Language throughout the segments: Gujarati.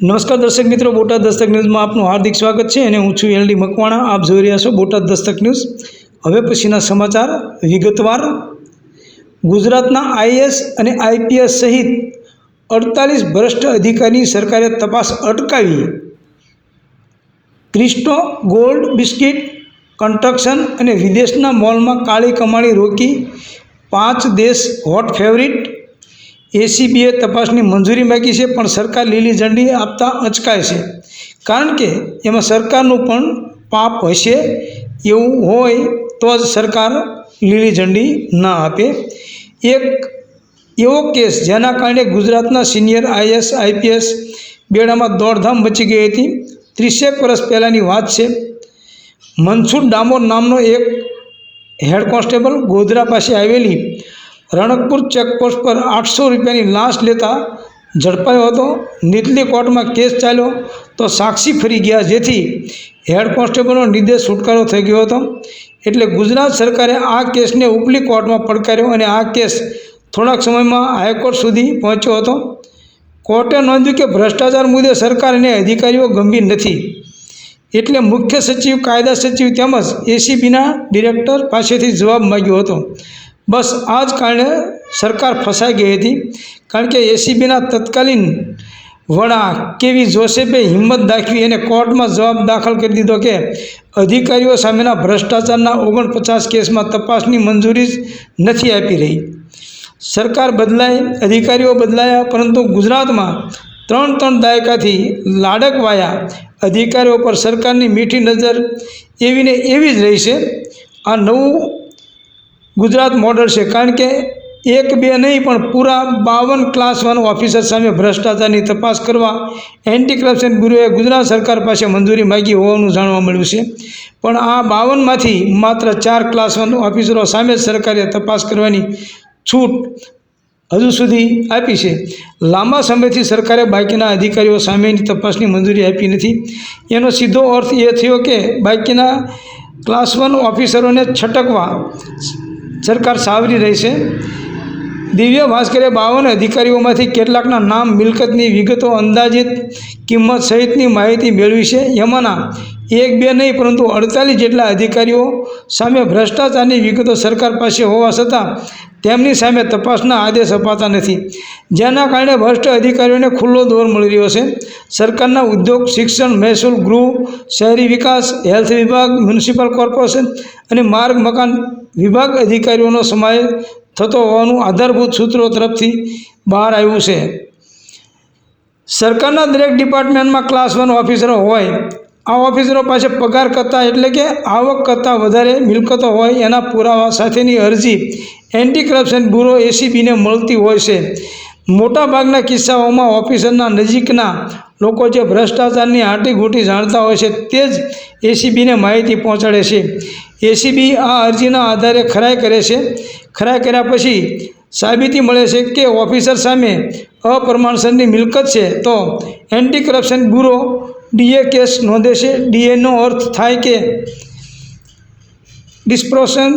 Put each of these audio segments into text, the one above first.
નમસ્કાર દર્શક મિત્રો, બોટાદ દસ્તક ન્યૂઝમાં આપનું હાર્દિક સ્વાગત છે અને હું છું એલડી મકવાણા. આપ જોઈ રહ્યા છો બોટાદ દસ્તક ન્યૂઝ. હવે પછીના સમાચાર વિગતવાર. ગુજરાતના આઈએસ અને આઈપીએસ સહિત અડતાલીસ ભ્રષ્ટ અધિકારીની સરકારે તપાસ અટકાવી. ક્રિસ્ટો ગોલ્ડ બિસ્કિટ, કન્સ્ટ્રક્શન અને વિદેશના મોલમાં કાળી કમાણી રોકી પાંચ દેશ હોટ ફેવરિટ એસીબીએ તપાસની મંજૂરી માગી છે, પણ સરકાર લીલી ઝંડી આપતા અચકાય છે. કારણ કે એમાં સરકારનું પણ પાપ હશે એવું હોય તો જ સરકાર લીલી ઝંડી ના આપે. એક એવો કેસ જેના કારણે ગુજરાતના સિનિયર આઈએસ, આઈપીએસ બેડામાં દોડધામ મચી ગઈ હતી. ત્રીસેક વર્ષ પહેલાંની વાત છે. મનસુર ડામોર નામનો એક હેડ કોન્સ્ટેબલ ગોધરા પાસે આવેલી રણકપુર ચેકપોસ્ટ પર આઠસો રૂપિયાની લાંચ લેતા ઝડપાયો હતો. નીતલી કોર્ટમાં કેસ ચાલ્યો તો સાક્ષી ફરી ગયા, જેથી હેડ કોન્સ્ટેબલનો નિર્દેશ છુટકારો થઈ ગયો હતો. એટલે ગુજરાત સરકારે આ કેસને ઉપલી કોર્ટમાં પડકાર્યો અને આ કેસ થોડાક સમયમાં હાઈકોર્ટ સુધી પહોંચ્યો હતો. કોર્ટે નોંધ્યું કે ભ્રષ્ટાચાર મુદ્દે સરકાર અને અધિકારીઓ ગંભીર નથી. એટલે મુખ્ય સચિવ, કાયદા સચિવ તેમજ એસીબીના ડિરેક્ટર પાસેથી જવાબ માગ્યો હતો. બસ આ જ કારણે સરકાર ફસાઈ ગઈ હતી. કારણ કે એસીબીના તત્કાલીન વડા કેવી જોસેફે હિંમત દાખવી અને કોર્ટમાં જવાબ દાખલ કરી દીધો કે અધિકારીઓ સામેના ભ્રષ્ટાચારના ઓગણપચાસ કેસમાં તપાસની મંજૂરી નથી આપી રહી. સરકાર બદલાઈ અધિકારીઓ બદલાયા, પરંતુ ગુજરાતમાં ત્રણ ત્રણ દાયકાથી લાડકવાયા અધિકારીઓ પર સરકારની મીઠી નજર એવીને એવી જ રહી છે. આ નવું ગુજરાત મોડલ છે. કારણ કે એક બે નહીં, પણ પૂરા બાવન ક્લાસ વન ઓફિસર સામે ભ્રષ્ટાચારની તપાસ કરવા એન્ટી કરપ્શન બ્યુરોએ ગુજરાત સરકાર પાસે મંજૂરી માગી હોવાનું જાણવા મળ્યું છે. પણ આ બાવનમાંથી માત્ર ચાર ક્લાસ વન ઓફિસરો સામે જ સરકારે તપાસ કરવાની છૂટ હજુ સુધી આપી છે. લાંબા સમયથી સરકારે બાકીના અધિકારીઓ સામેની તપાસની મંજૂરી આપી નથી. એનો સીધો અર્થ એ થયો કે બાકીના ક્લાસ વન ઓફિસરોને છટકવા સરકાર સાવરી રહેશે દિવ્ય ભાસ્કરે બાવન અધિકારીઓમાંથી કેટલાકના નામ મિલકતની વિગતો અંદાજિત કિંમત સહિતની માહિતી મેળવી છે. એમાંના એક બે નહીં, પરંતુ અડતાલીસ જેટલા અધિકારીઓ સામે ભ્રષ્ટાચારની વિગતો સરકાર પાસે હોવા છતાં તેમની સામે તપાસના આદેશ અપાતા નથી. જેના કારણે ભ્રષ્ટ અધિકારીઓને ખુલ્લો દોર મળી રહ્યો છે. સરકારના ઉદ્યોગ, શિક્ષણ, મહેસૂલ, ગૃહ, શહેરી વિકાસ, હેલ્થ વિભાગ, મ્યુનિસિપલ કોર્પોરેશન અને માર્ગ, મકાન વિભાગ અધિકારીઓનો સમાવેશ થતો હોવાનું આધારભૂત સૂત્રો તરફથી બહાર આવ્યું છે. સરકારના દરેક ડિપાર્ટમેન્ટમાં ક્લાસ વન ઓફિસરો હોય આ ઓફિસરો પાસે પગાર કરતાં એટલે કે આવક કરતાં વધારે મિલકતો હોય એના પુરાવા સાથેની અરજી એન્ટી કરપ્શન બ્યુરો એસીબીને મળતી હોય છે. મોટાભાગના કિસ્સાઓમાં ઓફિસરના નજીકના લોકો જે ભ્રષ્ટાચારની આંટીઘૂંટી જાણતા હોય છે તે જ એસીબીને માહિતી પહોંચાડે છે. એસીબી આ અરજીના આધારે ખરાઈ કરે છે. ખરાઈ કર્યા પછી સાબિતી મળે છે કે ઓફિસર સામે અપ્રમાણસરની મિલકત છે તો anti corruption bureau DA case નોંધે છે. ડીએનો અર્થ થાય કે ડિસ્પ્રોશન,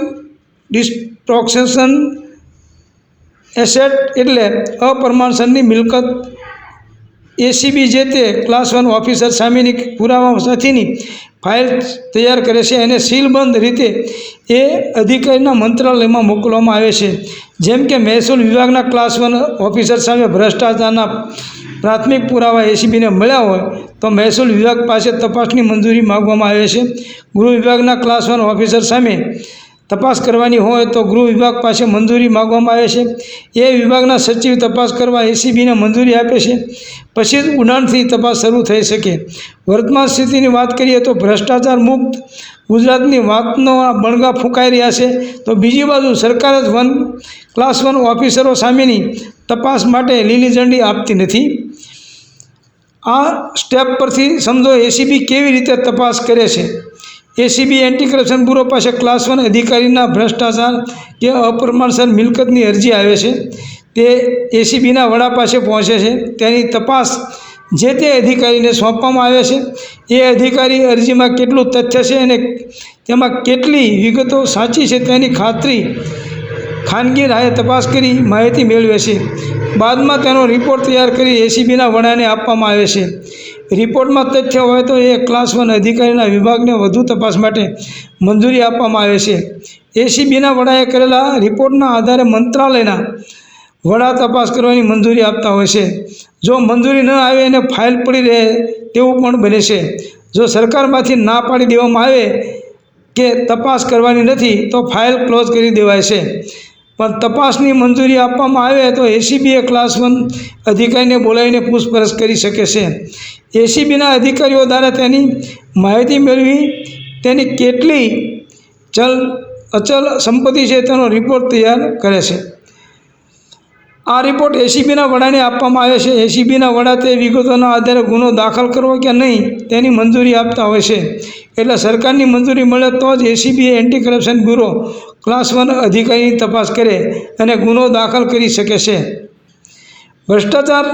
ડિસ્પ્રોક્સેશન એસેટ એટલે અપ્રમાણસરની મિલકત. એસીબી જે તે ક્લાસ વન ઓફિસર સામેની પુરાવા સાથેની ફાઇલ તૈયાર કરે છે અને સીલબંધ રીતે એ અધિકારીના મંત્રાલયમાં મોકલવામાં આવે છે. જેમ કે મહેસૂલ વિભાગના ક્લાસ વન ઓફિસર સામે ભ્રષ્ટાચારના પ્રાથમિક પુરાવા એસીબીને મળ્યા હોય તો મહેસૂલ વિભાગ પાસે તપાસની મંજૂરી માગવામાં આવે છે. ગૃહ વિભાગના ક્લાસ વન ઓફિસર સામે તપાસ કરવાની હોય તો ગૃહ વિભાગ પાસે મંજૂરી માગવામાં આવે છે. એ વિભાગના સચિવ તપાસ કરવા એસીબીને મંજૂરી આપે છે. પછી જ ઉડાણથી તપાસ શરૂ થઈ શકે. વર્તમાન સ્થિતિની વાત કરીએ તો ભ્રષ્ટાચાર મુક્ત ગુજરાતની વાતનો આ બણગા ફૂંકાઈ રહ્યા છે. તો બીજી બાજુ સરકાર જ વન ક્લાસ વન ઓફિસરો સામેની તપાસ માટે લીલી ઝંડી આપતી નથી. આ સ્ટેપ પરથી સમજો એસીબી કેવી રીતે તપાસ કરે છે. એસીબી એન્ટી કરપ્શન બ્યુરો પાસે ક્લાસ વન અધિકારીના ભ્રષ્ટાચાર કે અપ્રમાણસર મિલકતની અરજી આવે છે. તે એસીબીના વડા પાસે પહોંચે છે. તેની તપાસ જે તે અધિકારીને સોંપવામાં આવે છે. એ અધિકારી અરજીમાં કેટલું તથ્ય છે અને તેમાં કેટલી વિગતો સાચી છે તેની ખાતરી ખાનગી રાહે તપાસ કરી માહિતી મેળવે છે. બાદમાં તેનો રિપોર્ટ તૈયાર કરી એસીબીના વડાને આપવામાં આવે છે. રિપોર્ટમાં તથ્ય હોય તો એ ક્લાસ વન અધિકારીના વિભાગને વધુ તપાસ માટે મંજૂરી આપવામાં આવે છે. એસીબીના વડાએ કરેલા રિપોર્ટના આધારે મંત્રાલયના વડા તપાસ કરવાની મંજૂરી આપતા હોય છે. જો મંજૂરી ન આવે અને ફાઇલ પડી રહે તેવું પણ બને છે. જો સરકારમાંથી ના પાડી દેવામાં આવે કે તપાસ કરવાની નથી, તો ફાઇલ ક્લોઝ કરી દેવાય છે. પણ તપાસની મંજૂરી આપવામાં આવે તો એસીબીએ ક્લાસ વન અધિકારીને બોલાવીને પૂછપરછ કરી શકે છે. એસીબીના અધિકારીઓ દ્વારા તેની માહિતી મેળવી, તેની કેટલી ચલ અચલ સંપત્તિ છે તેનો રિપોર્ટ તૈયાર કરે છે. આ રિપોર્ટ એસીબીના વડાને આપવામાં આવે છે. એસીબીના વડા તે વિગતોના આધારે ગુનો દાખલ કરવો કે નહીં, તેની મંજૂરી આપતા હોય છે. એટલે સરકારની મંજૂરી મળે તો જ ACB anti corruption bureau class one અધિકારીની તપાસ કરે અને ગુનો દાખલ કરી શકે છે. ભ્રષ્ટાચાર,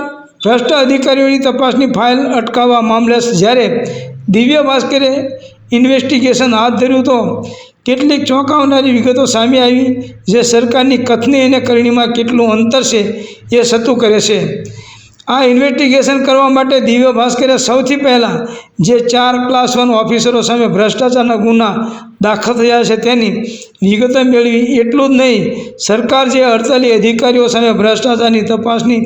ભ્રષ્ટ અધિકારીઓની તપાસની ફાઇલ અટકાવવા મામલે જ્યારે દિવ્ય ભાસ્કરે ઇન્વેસ્ટિગેશન હાથ ધર્યું તો કેટલીક ચોંકાવનારી વિગતો સામે આવી, જે સરકારની કથની અને કરણીમાં કેટલું અંતર છે એ સતું કરે છે. આ ઇન્વેસ્ટિગેશન કરવા માટે દિવ્ય ભાસ્કરે સૌથી પહેલાં જે ચાર ક્લાસ વન ઓફિસરો સામે ભ્રષ્ટાચારના ગુના દાખલ થયા છે તેની વિગતો મેળવી. એટલું જ નહીં, સરકાર જે અડતાલીસ અધિકારીઓ સામે ભ્રષ્ટાચારની તપાસની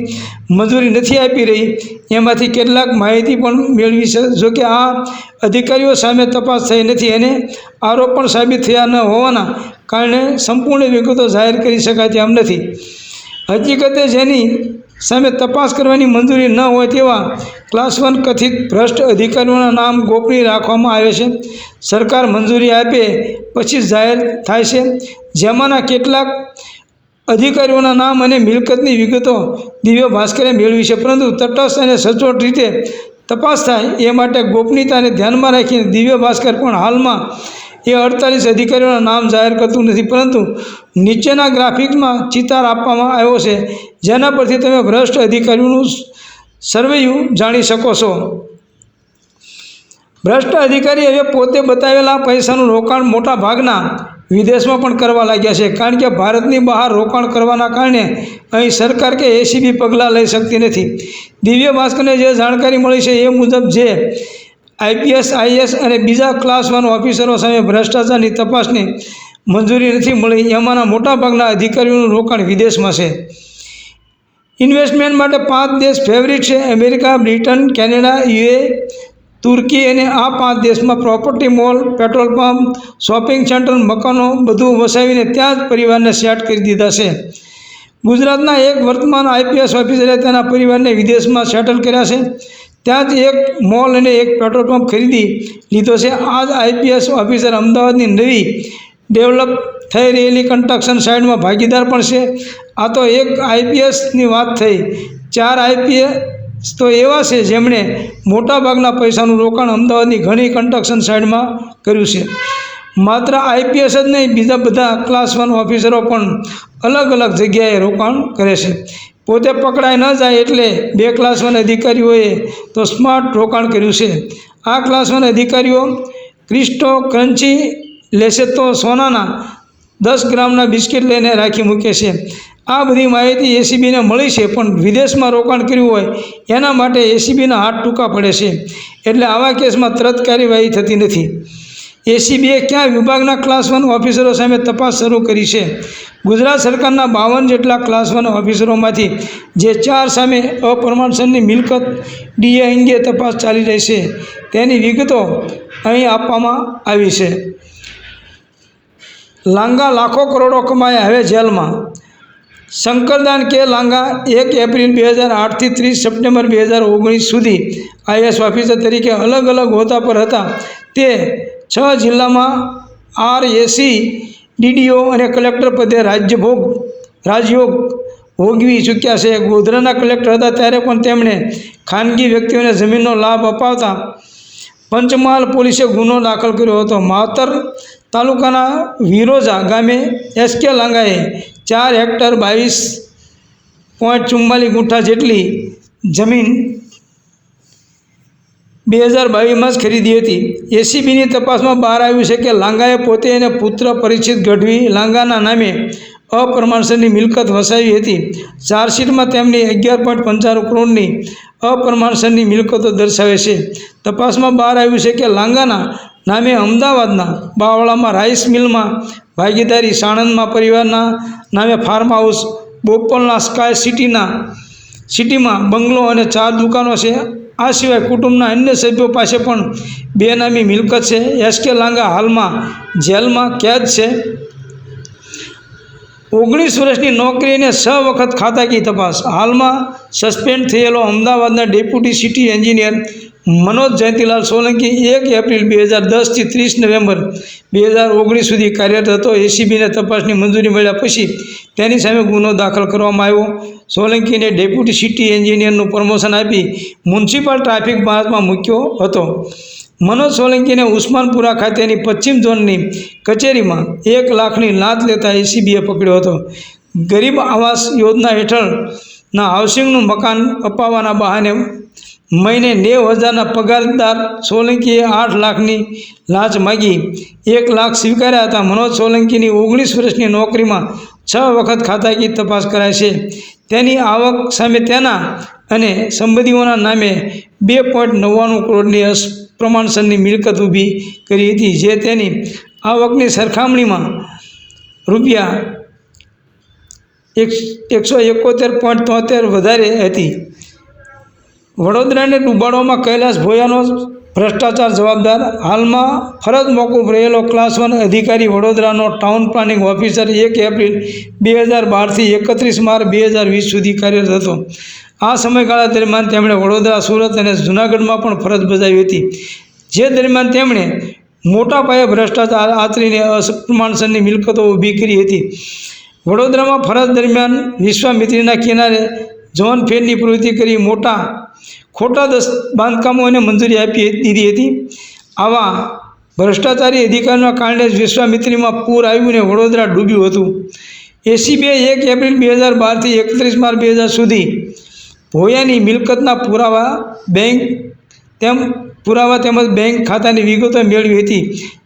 મંજૂરી નથી આપી રહી, એમાંથી કેટલાક માહિતી પણ મેળવી છે. જોકે આ અધિકારીઓ સામે તપાસ થઈ નથી અને આરોપ પણ સાબિત થયા ન હોવાના કારણે સંપૂર્ણ વિગતો જાહેર કરી શકાય તેમ નથી. હકીકતે જેની સામે તપાસ કરવાની મંજૂરી ન હોય તેવા ક્લાસ વન કથિત ભ્રષ્ટ અધિકારીઓના નામ ગોપનીય રાખવામાં આવે છે. સરકાર મંજૂરી આપે પછી જાહેર થાય છે. જેમાંના કેટલાક અધિકારીઓના નામ અને મિલકતની વિગતો દિવ્ય ભાસ્કરે મેળવી છે. પરંતુ તટસ્થ અને સચોટ રીતે તપાસ થાય એ માટે ગોપનીયતાને ધ્યાનમાં રાખીને દિવ્ય ભાસ્કર પણ હાલમાં એ અડતાલીસ અધિકારીઓના નામ જાહેર કરતું નથી, પરંતુ નીચેના ગ્રાફિકમાં ચિતાર આપવામાં આવ્યો છે. જેના પરથી તમે ભ્રષ્ટ અધિકારીઓનું સર્વેયું જાણી શકો છો. ભ્રષ્ટ અધિકારી હવે પોતે બતાવેલા પૈસાનું રોકાણ મોટા ભાગના વિદેશમાં પણ કરવા લાગ્યા છે, કારણ કે ભારતની બહાર રોકાણ કરવાના કારણે અહીં સરકાર કે એસીબી પગલાં લઈ શકતી નથી. દિવ્ય ભાસ્કરને જે જાણકારી મળી છે એ મુજબ જે આઈપીએસ, આઈએસ અને બીજા ક્લાસ વન ઓફિસરો સામે ભ્રષ્ટાચારની તપાસની મંજૂરી નથી મળી. એમાંના મોટાભાગના અધિકારીઓનું રોકાણ વિદેશમાં છે. ઇન્વેસ્ટમેન્ટ માટે પાંચ દેશ ફેવરિટ છે. અમેરિકા, બ્રિટન, કેનેડા યુએ તુર્કી અને આ પાંચ દેશમાં property mall petrol pump shopping centre મકાનો બધું વસાવીને ત્યાં જ પરિવારને સેટ કરી દીધા છે. ગુજરાતના એક વર્તમાન આઈપીએસ ઓફિસરે તેના પરિવારને વિદેશમાં સેટલ કર્યા છે. ત્યાં જ એક મોલ અને એક પેટ્રોલ પંપ ખરીદી. લીધો છે. આ જ આઈપીએસ ઓફિસર અમદાવાદની નવી ડેવલપ થઈ રહેલી કન્સ્ટ્રક્શન સાઇડમાં ભાગીદાર પણ છે. આ તો એક આઈપીએસની વાત થઈ. ચાર આઈપીએસ તો એવા છે જેમણે મોટાભાગના પૈસાનું રોકાણ અમદાવાદની ઘણી કન્સ્ટ્રક્શન સાઇડમાં કર્યું છે. માત્ર આઈપીએસ જ નહીં, બીજા બધા ક્લાસ વન ઓફિસરો પણ અલગ અલગ જગ્યાએ રોકાણ કરે છે. પોતે પકડાઈ ન જાય એટલે બે ક્લાસ વન અધિકારીઓએ તો સ્માર્ટ રોકાણ કર્યું છે. આ ક્લાસ વન અધિકારીઓ ક્રિસ્ટો ક્રન્ચી લેશે તો સોનાના દસ ગ્રામના બિસ્કિટ લઈને રાખી મૂકે છે. આ બધી માહિતી એસીબીને મળી છે, પણ વિદેશમાં રોકાણ કર્યું હોય એના માટે એસીબીના હાથ ટૂંકા પડે છે. એટલે આવા કેસમાં તરત કાર્યવાહી થતી નથી. એસીબીએ ક્યાં વિભાગના ક્લાસ વન ઓફિસરો સામે તપાસ શરૂ કરી છે. ગુજરાત સરકારના બાવન જેટલા ક્લાસ વન ઓફિસરોમાંથી જે ચાર સામે અપ્રમાણસરની મિલકત ડીએ અંગે તપાસ ચાલી રહી છે, તેની વિગતો અહીં આપવામાં આવી છે. લાંગા લાખો કરોડો કમાયા હવે જેલમાં. શંકરદાન કે લાંગા એક એપ્રિલ બે હજાર આઠથી ત્રીસ સપ્ટેમ્બર બે હજાર ઓગણીસ સુધી આઈએસ ઓફિસર તરીકે અલગ અલગ હોદ્દા પર હતા, તે છ જિલ્લામાં આર એસી ડીડીઓ અને કલેક્ટર પદે રાજ્યભોગ રાજયોગ ભોગવી ચૂક્યા છે. ગોધરાના કલેક્ટર હતા ત્યારે પણ તેમણે ખાનગી વ્યક્તિઓને જમીનનો લાભ અપાવતા પંચમહાલ પોલીસે ગુનો દાખલ કર્યો હતો. માવતર તાલુકાના વિરોજા ગામે એસકે લાંગાએ ચાર હેક્ટર બાવીસ પોઈન્ટ ચુમ્માલીસ ગુંઠા જેટલી જમીન બે હજાર બાવીસમાં જ ખરીદી હતી. એસીબીની તપાસમાં બહાર આવ્યું છે કે લાંગાએ પોતે અને પુત્ર પરિચિત ગઢવી લાંગાના નામે અપ્રમાણસરની મિલકત વસાવી હતી. ચાર્જશીટમાં તેમની અગિયાર પોઈન્ટ પંચાણું કરોડની અપ્રમાણસરની મિલકતો દર્શાવે છે. તપાસમાં બહાર આવ્યું છે કે લાંગાના નામે અમદાવાદના બાવળામાં રાઈસ મિલમાં ભાગીદારી સાણંદમાં પરિવારના નામે ફાર્મ હાઉસ બોપલના સ્કાય સિટીના સિટીમાં બંગલો અને ચાર દુકાનો છે. આ સિવાય કુટુંબના અન્ય સભ્યો પાસે પણ બેનામી મિલકત છે. એસ કે લાંગા હાલમાં જેલમાં કેદ છે. ઓગણીસ વર્ષની નોકરીને છ વખત ખાતાકી તપાસ. હાલમાં સસ્પેન્ડ થયેલો અમદાવાદના deputy city engineer Manoj Jayantilal Solanki એક એપ્રિલ બે હજાર દસથી ત્રીસ નવેમ્બર બે હજાર ઓગણીસ સુધી કાર્યરત હતો. એસીબીને તપાસની મંજૂરી મળ્યા પછી તેની સામે ગુનો દાખલ કરવામાં આવ્યો. સોલંકીને ડેપ્યુટી સિટી એન્જિનિયરનું પ્રમોશન આપી મ્યુનિસિપલ ટ્રાફિક ભારતમાં મૂક્યો હતો. મનોજ સોલંકીને ઉસ્માનપુરા ખાતેની પશ્ચિમ ઝોનની કચેરીમાં એક લાખની લાંચ લેતા એસીબીએ પકડ્યો હતો. ગરીબ આવાસ યોજના હેઠળના હાઉસિંગનું મકાન અપાવવાના બહાને મહિને નેવ હજારના પગારદાર સોલંકીએ આઠ લાખની લાંચ માગી. એક લાખ સ્વીકાર્યા હતા. મનોજ સોલંકીની ઓગણીસ વર્ષની નોકરીમાં છ વખત ખાતાકી તપાસ કરાય છે. તેની આવક સામે તેના અને સંબંધીઓના નામે બે પોઈન્ટ નવ્વાણું કરોડની પ્રમાણસરની મિલકત ઊભી કરી હતી, જે તેની આવકની સરખામણીમાં રૂપિયા એક, એકસો એકોતેર પોઈન્ટ તોતેર વધારે હતી. વડોદરાને ડૂબાડવામાં કૈલાસ ભોયાનો ભ્રષ્ટાચાર જવાબદાર. હાલમાં ફરજ મોકૂફ રહેલો ક્લાસ વન અધિકારી વડોદરાનો ટાઉન પ્લાનિંગ ઓફિસર એક એપ્રિલ બે હજાર બારથી એકત્રીસ માર્ચ બે હજાર વીસ સુધી કાર્યરત હતો. આ સમયગાળા દરમિયાન તેમણે વડોદરા, સુરત અને જૂનાગઢમાં પણ ફરજ બજાવી હતી. જે દરમિયાન તેમણે મોટા પાયે ભ્રષ્ટાચાર આચરીને અપ્રમાણસરની મિલકતો ઊભી કરી હતી. વડોદરામાં ફરજ દરમિયાન વિશ્વામિત્રીના કિનારે જોન ફેરની પ્રવૃત્તિ કરી મોટા ખોટા દસ બાંધકામોને મંજૂરી આપી દીધી હતી. આવા ભ્રષ્ટાચારી અધિકારીના કારણે જ વિશ્વામિત્રીમાં પૂર આવ્યું ને વડોદરા ડૂબ્યું હતું. એસીબીએ એક એપ્રિલ બે હજાર બારથી એકત્રીસ માર્ચ બે હજાર સુધી ભોયાની મિલકતના પુરાવા બેંક તેમ પુરાવા તેમજ બેંક ખાતાની વિગતો મેળવી હતી.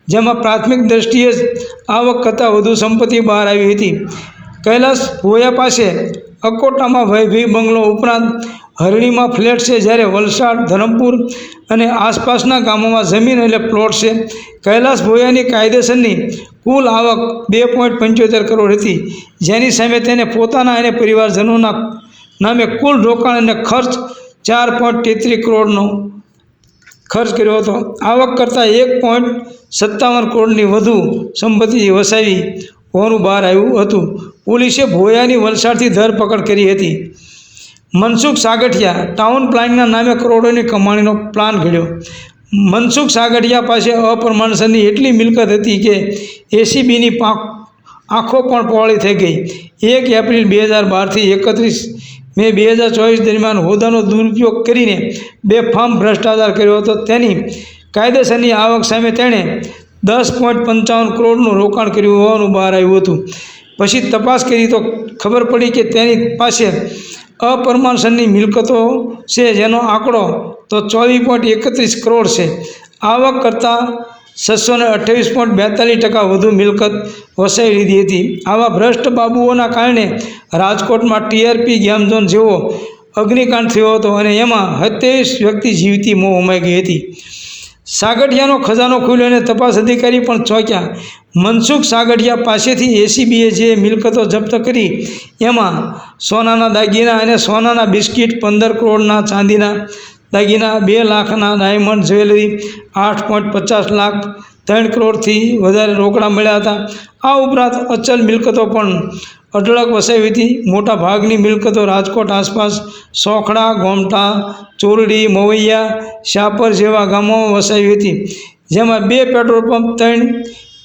જેમાં પ્રાથમિક દ્રષ્ટિએ જ આવક કરતાં વધુ સંપત્તિ બહાર આવી હતી. કૈલાસ ભોયા પાસે અકોટામાં વૈભવી બંગલો ઉપરાંત હરણીમાં ફ્લેટ છે જ્યારે વલસાડ, ધરમપુર અને આસપાસના ગામોમાં જમીન એટલે પ્લોટ છે. કૈલાસ ભોયાની કાયદેસરની કુલ આવક બે પોઈન્ટ પંચોતેર કરોડ હતી, જેની સામે તેને પોતાના અને પરિવારજનોના નામે કુલ રોકાણ અને ખર્ચ ચાર પોઈન્ટ તેત્રીસ કરોડનો ખર્ચ કર્યો હતો. આવક કરતાં એક પોઈન્ટ સત્તાવન કરોડની વધુ સંપત્તિ વસાવી હોવાનું બહાર આવ્યું હતું. પોલીસે ભોયાની વલસાડથી ધરપકડ કરી હતી. મનસુખ સાગઠિયા ટાઉન પ્લાનિંગના નામે કરોડોની કમાણીનો પ્લાન ઘડ્યો. મનસુખ સાગઠિયા પાસે અપ્રમાણસરની એટલી મિલકત હતી કે એસીબીની આંખો પણ પહોળી થઈ ગઈ. એક એપ્રિલ બે હજાર બારથી એકત્રીસ મે બે હજાર ચોવીસ દરમિયાન હોદ્દાનો દુરુપયોગ કરીને બેફામ ભ્રષ્ટાચાર કર્યો હતો. તેની કાયદેસરની આવક સામે તેણે દસ પોઈન્ટ પંચાવન કરોડનું રોકાણ કર્યું હોવાનું બહાર આવ્યું હતું. પછી તપાસ કરી તો ખબર પડી કે તેની પાસે અપરમાનસનની મિલકતો છે, જેનો આંકડો તો ચોવીસ પોઈન્ટ એકત્રીસ કરોડ છે. આવક કરતાં છસો ને અઠ્યાવીસ પોઈન્ટ બેતાલીસ ટકા વધુ મિલકત વસાવી લીધી હતી. આવા ભ્રષ્ટ બાબુઓના કારણે રાજકોટમાં ટીઆરપી ગેમઝોન જેવો અગ્નિકાંડ થયો હતો અને એમાં સત્યાવીસ વ્યક્તિ જીવતી મોં ઉમાઈ ગઈ હતી. સાગઠિયાનો ખજાનો ખુલ્યો અને તપાસ અધિકારી પણ ચોંક્યા. મનસુખ સાગઠિયા પાસેથી એસીબીએ જે મિલકતો જપ્ત કરી, એમાં સોનાના દાગીના અને સોનાના બિસ્કિટ પંદર કરોડના ચાંદીના દાગીના, બે લાખના ડાયમંડ જ્વેલરી, આઠ પોઈન્ટ પચાસ લાખ, ત્રણ કરોડથી વધારે રોકડા મળ્યા હતા. આ ઉપરાંત અચલ મિલકતો પણ અઢળક વસાવી હતી મોટા ભાગની મિલકતો રાજકોટ આસપાસ સોખડા, ગોમટા, ચોરડી, મવૈયા શાપર જેવા ગામોમાં વસાવી હતી. જેમાં બે પેટ્રોલ પંપ, ત્રણ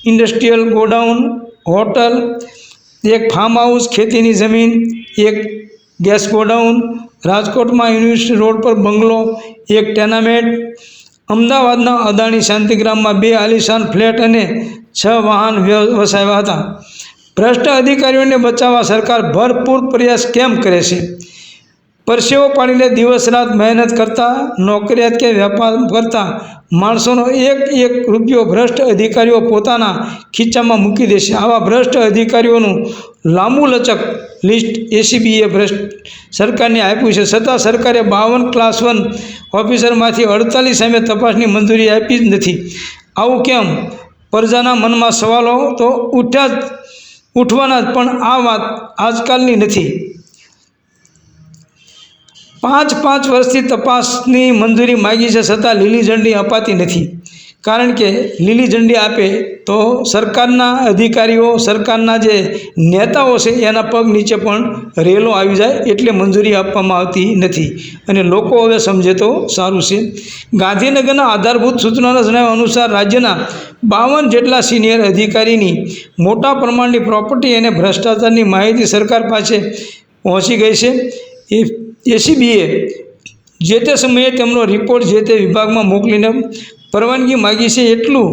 ઇન્ડસ્ટ્રીયલ ગોડાઉન, હોટલ, એક ફાર્મ હાઉસ ખેતીની જમીન, એક ગેસ ગોડાઉન, રાજકોટમાં યુનિવર્સિટી રોડ પર બંગલો, એક ટેનામેન્ટ અમદાવાદના અદાણી શાંતિગ્રામમાં બે આલિશાન ફ્લેટ અને છ વાહન વ્ય- વસાવ્યા હતા. ભ્રષ્ટ અધિકારીઓને બચાવવા સરકાર ભરપૂર પ્રયાસ કેમ કરે છે? પરસેવો પાડીને દિવસ રાત મહેનત કરતા નોકરિયાત કે વેપાર કરતા, માણસોનો એક એક રૂપિયો ભ્રષ્ટ અધિકારીઓ પોતાના ખીચામાં મૂકી દેશે આવા ભ્રષ્ટ અધિકારીઓનું લાંબુ લચક લિસ્ટ એસીબીએ ભ્રષ્ટ સરકારને આપ્યું છે. છતાં સરકારે બાવન ક્લાસ વન ઓફિસરમાંથી અડતાલીસ સામે તપાસની મંજૂરી આપી જ નથી. આવું કેમ? પ્રજાના મનમાં સવાલો તો ઉઠ્યા જ ઉઠવાના જ, પણ આ વાત આજકાલની નથી. પાંચ પાંચ વર્ષથી તપાસની મંજૂરી માગી છે છતાં લીલી ઝંડી અપાતી નથી. કારણ કે લીલી ઝંડી આપે તો સરકારના અધિકારીઓ, સરકારના જે નેતાઓ છે, એના પગ નીચે પણ રેલો આવી જાય એટલે મંજૂરી આપવામાં આવતી નથી. અને લોકો હવે સમજે તો સારું છે. ગાંધીનગરના આધારભૂત સૂચનાના જણાવ્યા અનુસાર રાજ્યના બાવન જેટલા સિનિયર અધિકારીની મોટા પ્રમાણની પ્રોપર્ટી અને ભ્રષ્ટાચારની માહિતી સરકાર પાસે પહોંચી ગઈ છે. એ એસીબીએ જે તે સમયે તેમનો રિપોર્ટ જે તે વિભાગમાં મોકલીને પરવાનગી માગી છે, એટલું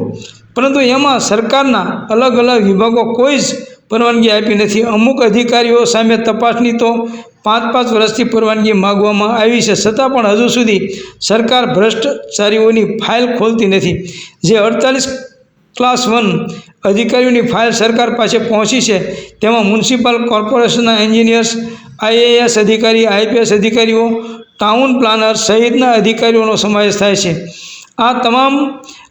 પરંતુ એમાં સરકારના અલગ અલગ વિભાગો કોઈ જ પરવાનગી આપી નથી. અમુક અધિકારીઓ સામે તપાસની તો પાંચ પાંચ વર્ષથી પરવાનગી માગવામાં આવી છે. છતાં પણ હજુ સુધી સરકાર ભ્રષ્ટાચારીઓની ફાઇલ ખોલતી નથી. જે અડતાલીસ ક્લાસ વન અધિકારીઓની ફાઇલ સરકાર પાસે પહોંચી છે, તેમાં મ્યુનિસિપલ કોર્પોરેશનના એન્જિનિયર્સ, આઈએએસ અધિકારી, આઈપીએસ અધિકારીઓ, ટાઉન પ્લાનર સહિતના અધિકારીઓનો સમાવેશ થાય છે. આ તમામ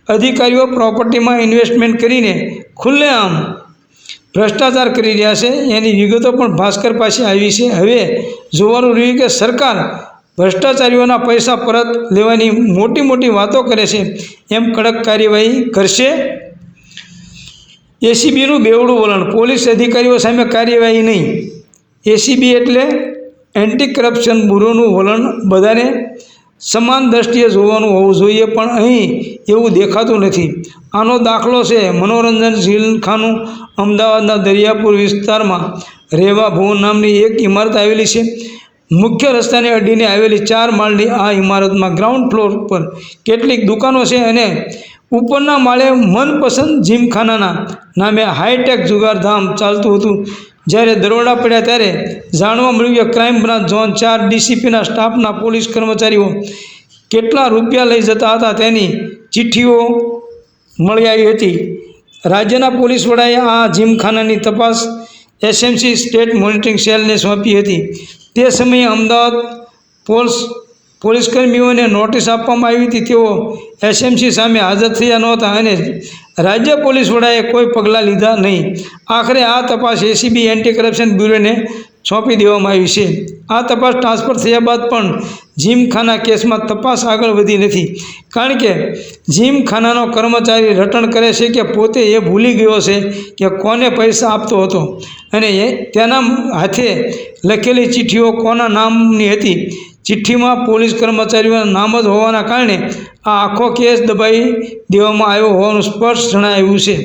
અધિકારીઓ પ્રોપર્ટીમાં ઇન્વેસ્ટમેન્ટ કરીને ખુલ્લેઆમ ભ્રષ્ટાચાર કરી રહ્યા છે. એની વિગતો પણ ભાસ્કર પાસે આવી છે. હવે જોવાનું રહ્યું કે સરકાર ભ્રષ્ટાચારીઓના પૈસા પરત લેવાની મોટી મોટી વાતો કરે છે. એમ કડક કાર્યવાહી કરશે. એસીબીનું બેવડું વલણ, પોલીસ અધિકારીઓ સામે કાર્યવાહી નહીં. એસીબી એટલે એન્ટી કરપ્શન બ્યુરોનું વલણ બધાને સમાન દ્રષ્ટિએ જોવાનું હોવું જોઈએ, પણ અહીં એવું દેખાતું નથી. આનો દાખલો છે મનોરંજન ઝીલખાનું અમદાવાદના દરિયાપુર વિસ્તારમાં રેવા ભુવન નામની એક ઇમારત આવેલી છે. મુખ્ય રસ્તાને અડીને આવેલી ચાર માળની આ ઇમારતમાં ગ્રાઉન્ડ ફ્લોર પર કેટલીક દુકાનો છે અને ઉપરના માળે મનપસંદ જીમખાનાના નામે હાઈટેક જુગારધામ ચાલતું હતું. જ્યારે દરોડા પડ્યા ત્યારે જાણવા મળ્યું કે ક્રાઇમ બ્રાન્ચ ઝોન ચાર ડીસીપીના સ્ટાફના પોલીસ કર્મચારીઓ કેટલા રૂપિયા લઈ જતા હતા તેની ચિઠ્ઠીઓ મળી આવી હતી. રાજ્યના પોલીસ વડાએ આ જીમખાનાની તપાસ એસએમસી સ્ટેટ મોનિટરિંગ સેલને સોંપી હતી. તે સમયે અમદાવાદ પોલીસ પોલીસકર્મીઓને નોટિસ આપવામાં આવી હતી. તેઓ એસએમસી સામે હાજર થયા નહોતા અને રાજ્ય પોલીસ વડાએ કોઈ પગલાં લીધા નહીં. આખરે આ તપાસ એસીબી એન્ટી કરપ્શન બ્યુરોને સોંપી દેવામાં આવી છે. આ તપાસ ટ્રાન્સફર થયા બાદ પણ જીમખાના કેસમાં તપાસ આગળ વધી નથી. કારણ કે જીમખાનાનો કર્મચારી રટણ કરે છે કે પોતે એ ભૂલી ગયો છે કે કોને પૈસા આપતો હતો. અને એ તેના હાથે લખેલી ચિઠ્ઠીઓ કોના નામની હતી? ચિઠ્ઠીમાં પોલીસ કર્મચારીઓના નામ જ હોવાના કારણે આ આખો કેસ દબાઈ દેવામાં આવ્યો હોવાનું સ્પષ્ટ જણાવ્યું છે.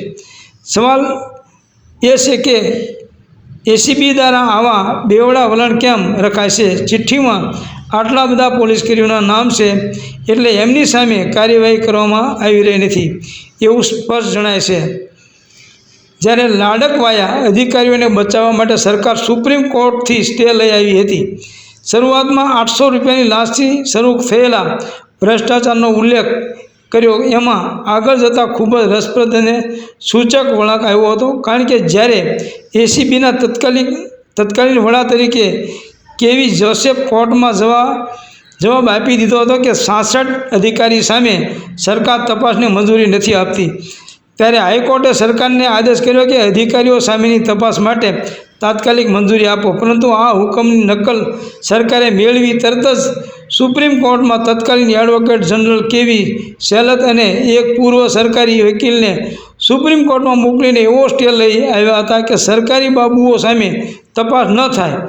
સવાલ એ છે કે એસીબી દ્વારા આવા બેવડા વલણ કેમ રખાય છે? ચિઠ્ઠીમાં આટલા બધા પોલીસકર્મીઓના નામ છે એટલે એમની સામે કાર્યવાહી કરવામાં આવી રહી નથી એવું સ્પષ્ટ જણાય છે. જ્યારે લાડકવાયા અધિકારીઓને બચાવવા માટે સરકાર સુપ્રીમ કોર્ટથી સ્ટે લઈ આવી હતી શરૂઆતમાં આઠસો રૂપિયાની લાશથી શરૂ થયેલા ભ્રષ્ટાચારનો ઉલ્લેખ કર્યો. એમાં આગળ જતાં ખૂબ જ રસપ્રદ અને સૂચક વળાંક આવ્યો હતો. કારણ કે જ્યારે એસીબીના તત્કાલીન તત્કાલીન વડા તરીકે કેવી જોસેફ કોર્ટમાં જવા, જવાબ આપી દીધો હતો કે સાસઠ અધિકારી સામે સરકાર તપાસને મંજૂરી નથી આપતી. ત્યારે હાઈકોર્ટે સરકારને આદેશ કર્યો કે અધિકારીઓ સામેની તપાસ માટે તાત્કાલિક મંજૂરી આપો. પરંતુ આ હુકમની નકલ સરકારે મેળવી તરત જ સુપ્રીમ કોર્ટમાં તત્કાલીન એડવોકેટ જનરલ કેવી સેલત અને એક પૂર્વ સરકારી વકીલને સુપ્રીમ કોર્ટમાં મોકલીને એવો સ્ટે લઈ આવ્યા હતા કે સરકારી બાબુઓ સામે તપાસ ન થાય.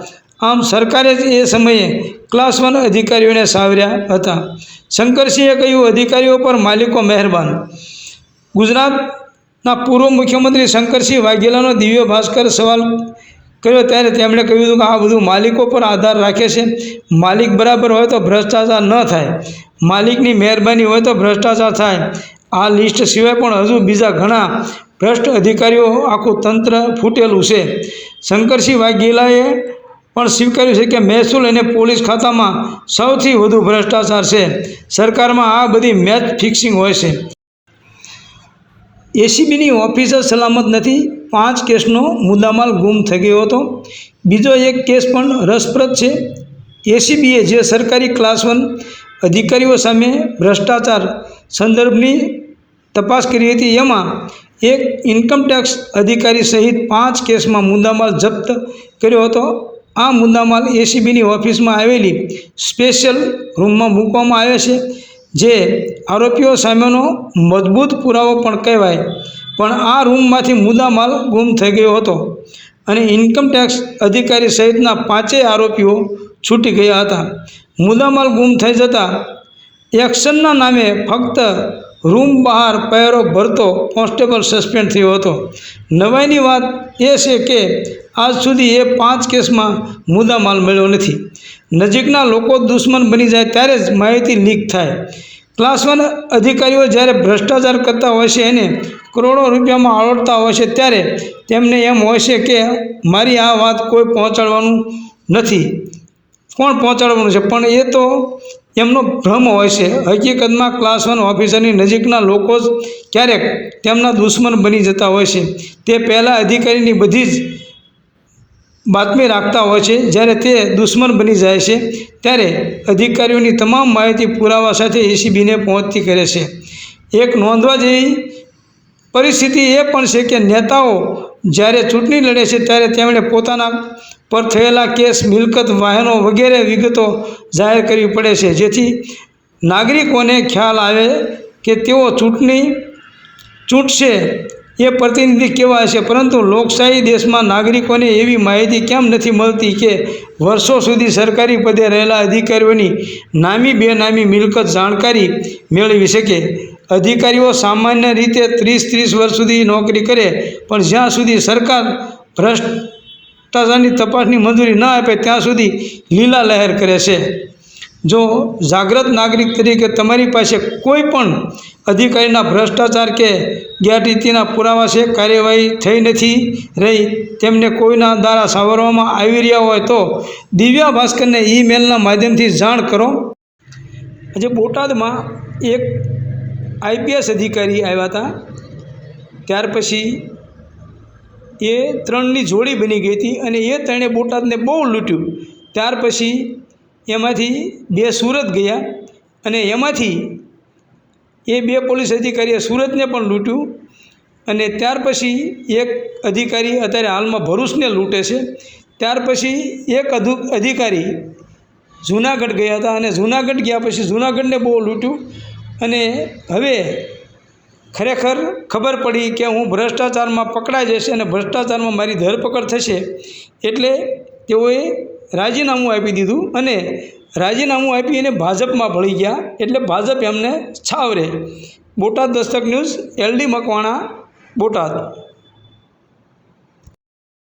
આમ સરકારે જ એ સમયે ક્લાસ વન અધિકારીઓને સાવર્યા હતા. શંકરસિંહે કહ્યું, અધિકારીઓ પર માલિકો મહેરબાન. ગુજરાતના પૂર્વ મુખ્યમંત્રી શંકરસિંહ વાઘેલાનો દિવ્ય ભાસ્કર સવાલ કર્યો ત્યારે તેમણે કહ્યું હતું કે આ બધું માલિકો પર આધાર રાખે છે. માલિક બરાબર હોય તો ભ્રષ્ટાચાર ન થાય. માલિકની મહેરબાની હોય તો ભ્રષ્ટાચાર થાય. આ લિસ્ટ સિવાય પણ હજુ બીજા ઘણા ભ્રષ્ટ અધિકારીઓ આખું તંત્ર ફૂટેલું છે. શંકરસિંહ વાઘેલાએ પણ સ્વીકાર્યું છે કે મહેસૂલ અને પોલીસ ખાતામાં સૌથી વધુ ભ્રષ્ટાચાર છે. સરકારમાં આ બધી મેચ ફિક્સિંગ હોય છે. એસીબીની ઓફિસર સલામત નથી. પાંચ કેસનો મુદ્દામાલ ગુમ થઈ ગયો હતો. બીજો એક કેસ પણ રસપ્રદ છે. એસીબીએ જે સરકારી ક્લાસ વન અધિકારીઓ સામે ભ્રષ્ટાચાર સંદર્ભની તપાસ કરી હતી, એમાં એક ઇન્કમટેક્સ અધિકારી સહિત પાંચ કેસમાં મુદ્દામાલ જપ્ત કર્યો હતો. આ મુદ્દામાલ એસીબીની ઓફિસમાં આવેલી સ્પેશિયલ રૂમમાં મૂકવામાં આવ્યો છે. જે આરોપીઓ સામેનો મજબૂત પુરાવો પણ કહેવાય. પણ આ રૂમમાંથી મુદ્દામાલ ગુમ થઈ ગયો હતો અને ઇન્કમટેક્સ અધિકારી સહિતના પાંચેય આરોપીઓ છૂટી ગયા હતા. મુદ્દામાલ ગુમ થઈ જતાં એક્શનના નામે ફક્ત રૂમ બહાર પહેરો ભરતો કોન્સ્ટેબલ સસ્પેન્ડ થયો હતો. નવાઈની વાત એ છે કે આજ સુધી એ પાંચ કેસમાં મુદ્દામાલ મળ્યો નથી. નજીકના લોકો દુશ્મન બની જાય ત્યારે જ માહિતી લીક થાય. ક્લાસ વન અધિકારીઓ જ્યારે ભ્રષ્ટાચાર કરતા હોય છે એને કરોડો રૂપિયામાં આળોટતા હોય છે ત્યારે તેમને એમ હોય છે કે મારી આ વાત કોઈ પહોંચાડવાનું નથી. કોણ પહોંચાડવાનું છે? પણ એ તો એમનો ભ્રમ હોય છે. હકીકતમાં ક્લાસ વન ઓફિસરની નજીકના લોકો જ ક્યારેક તેમના દુશ્મન બની જતા હોય છે. તે પહેલાં અધિકારીની બધી જ બાતમી રાખતા હોય છે. જ્યારે તે દુશ્મન બની જાય છે, ત્યારે અધિકારીઓની તમામ માહિતી પુરાવા સાથે એસીબીને પહોંચતી કરે છે. એક નોંધવા જેવી પરિસ્થિતિ એ પણ છે કે નેતાઓ જ્યારે ચૂંટણી લડે છે, ત્યારે તેમણે પોતાના પર થયેલા કેસ, મિલકત, વાહનો વગેરે વિગતો જાહેર કરવી પડે છે. જેથી નાગરિકોને ખ્યાલ આવે કે તેઓ ચૂંટણી ચૂંટશે એ પ્રતિનિધિ કેવા હશે? પરંતુ લોકશાહી દેશમાં નાગરિકોને એવી માહિતી કેમ નથી મળતી કે વર્ષો સુધી સરકારી પદે રહેલા અધિકારીઓની નામી બેનામી મિલકત જાણકારી મેળવી શકે? અધિકારીઓ સામાન્ય રીતે ત્રીસ ત્રીસ વર્ષ સુધી નોકરી કરે, પણ જ્યાં સુધી સરકાર ભ્રષ્ટાચારની તપાસની મંજૂરી ન આપે ત્યાં સુધી લીલા લહેર કરે છે. જો જાગૃત નાગરિક તરીકે તમારી પાસે કોઈ પણ અધિકારીના ભ્રષ્ટાચાર કે ગેરરીતિના પુરાવા છે, કાર્યવાહી થઈ નથી રહી, તેમને કોઈના દ્વારા સાવરવામાં આવી રહ્યા હોય તો દિવ્યા ભાસ્કરને ઈમેલના માધ્યમથી જાણ કરો. આજે બોટાદમાં એક આઈપીએસ અધિકારી આવ્યા હતા. ત્યાર પછી એ ત્રણની જોડી બની ગઈ હતી અને એ ત્રણે બોટાદને બહુ લૂંટ્યું. ત્યાર પછી એમાંથી બે સુરત ગયા અને એમાંથી એ બે પોલીસ અધિકારીએ સુરતને પણ લૂંટ્યું અને ત્યાર પછી એક અધિકારી અત્યારે હાલમાં ભરૂચને લૂંટે છે. ત્યાર પછી એક અધુ, અધિકારી જૂનાગઢ ગયા હતા અને જૂનાગઢ ગયા પછી જૂનાગઢને બહુ લૂંટ્યું અને હવે ખરેખર ખબર પડી કે હું ભ્રષ્ટાચારમાં પકડાઈ જશે અને ભ્રષ્ટાચારમાં મારી ધરપકડ થશે, એટલે તેઓએ રાજીનામું આપી દીધું અને રાજીનામું આપી અને ભાજપમાં ભળી ગયા, એટલે ભાજપ એમને છાવરે. Botad Dastak news, LD Makwana, Botad.